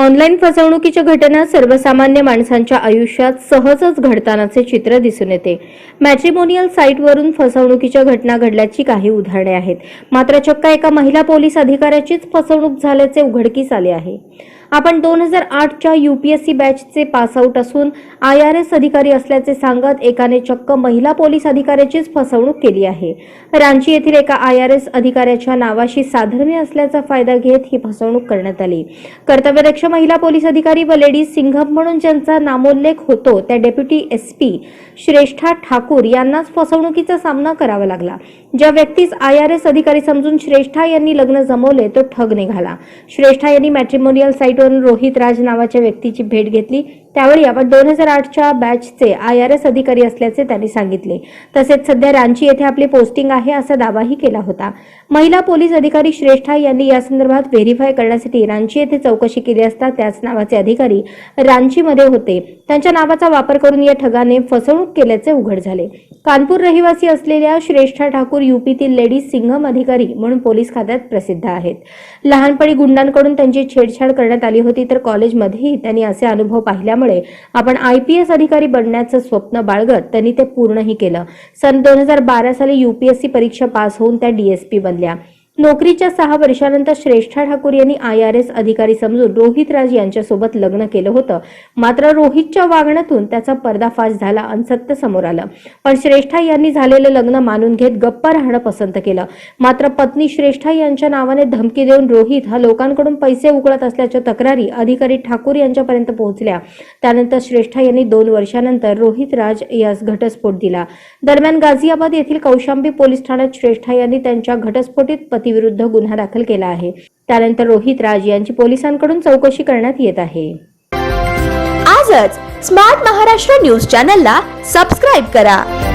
Online फसवणुकीच्या घटना सर्वसामान्य माणसांच्या आयुष्यात सहजच घडतानाचे चित्र दिसून येते. मॅट्रिमोनियल साईटवरून फसवणुकीच्या घटना घडल्याची काही उदाहरणे आहेत. मात्र चक्क एका महिला पोलीस अधिकाऱ्याचीच फसवणूक झाल्याचे उघडकीस आले आहे. आपण दोन हजार आठच्या युपीएससी बॅचचे पासआउट असून आय आर एस अधिकारी असल्याचे सांगत एकाने चक्क महिला पोलीस अधिकाऱ्याचीच फसवणूक केली आहे. रांची येथील एका आय आर एस अधिकाऱ्याच्या नावाशी साधर्म्य असल्याचा फायदा घेत ही फसवणूक करण्यात आली. कर्तव्यदक्ष महिला पोलीस अधिकारी व लेडीज सिंघम म्हणून ज्यांचा नामोल्लेख होतो त्या deputy S P Shrestha Thakur यांनाच फसवणुकीचा सामना करावा लागला. ज्या व्यक्तीस आय आर एस अधिकारी समजून श्रेष्ठा यांनी लग्न जमवले तो ठग निघाला. श्रेष्ठा यांनी मॅट्रिमोनियल साईटवरून रोहित राज नावाच्या व्यक्तीची भेट घेतली. त्यावेळी आपण दोन हजार आठच्या बॅचचे आय आर एस अधिकारी असल्याचे त्यांनी सांगितले. तसेच सध्या रांची येथे आपली पोस्टिंग आहे असा दावाही केला होता. महिला पोलीस अधिकारी श्रेष्ठा यांनी या संदर्भात व्हेरीफाय करण्यासाठी रांची येथे चौकशी केली असता त्याच नावाचे अधिकारी रांचीमध्ये होते. त्यांच्या नावाचा वापर करून या ठगाने फसवणूक केल्याचे उघड झाले. कानपूर रहिवासी असलेल्या श्रेष्ठा ठाकूर युपीतील लेडीज सिंघम अधिकारी म्हणून पोलीस खात्यात प्रसिद्ध आहेत. लहानपणी गुंडांकडून त्यांची छेडछाड करण्यात आली होती तर कॉलेजमध्येही त्यांनी असे अनुभव पाहिल्यामुळे आपण आय पी एस अधिकारी बनण्याचं स्वप्न बाळगत त्यांनी ते पूर्णही केलं. सन दोन हजार बारा साली युपीएससी परीक्षा पास होऊन त्या डीएसपी बनल्या. नोकरीच्या सहा वर्षानंतर श्रेष्ठा ठाकूर यांनी आय आर एस अधिकारी समजून रोहित राज यांच्यासोबत लग्न केलं होतं. मात्र रोहितच्या वागण्यातून त्याचा पर्दाफाश झाला आणि सत्य समोर आलं. पण श्रेष्ठा यांनी झालेलं लग्न मानून घेत गप्प राहणं पसंत केलं. मात्र पत्नी श्रेष्ठा यांच्या नावाने धमकी देऊन रोहित हा लोकांकडून पैसे उकळत असल्याच्या तक्रारी अधिकारी ठाकूर यांच्यापर्यंत पोहोचल्या. त्यानंतर श्रेष्ठा यांनी दोन वर्षानंतर रोहित राज यास घटस्फोट दिला. दरम्यान गाझियाबाद येथील कौशांबी पोलीस ठाण्यात श्रेष्ठा यांनी त्यांच्या घटस्फोटीत पती व्यक्तीविरुद्ध गुन्हा दाखल केला आहे. त्यानंतर रोहित राज यांची पोलिसांकडून चौकशी करण्यात येत आहे. आजच स्मार्ट महाराष्ट्र न्यूज चॅनलला सबस्क्राईब करा.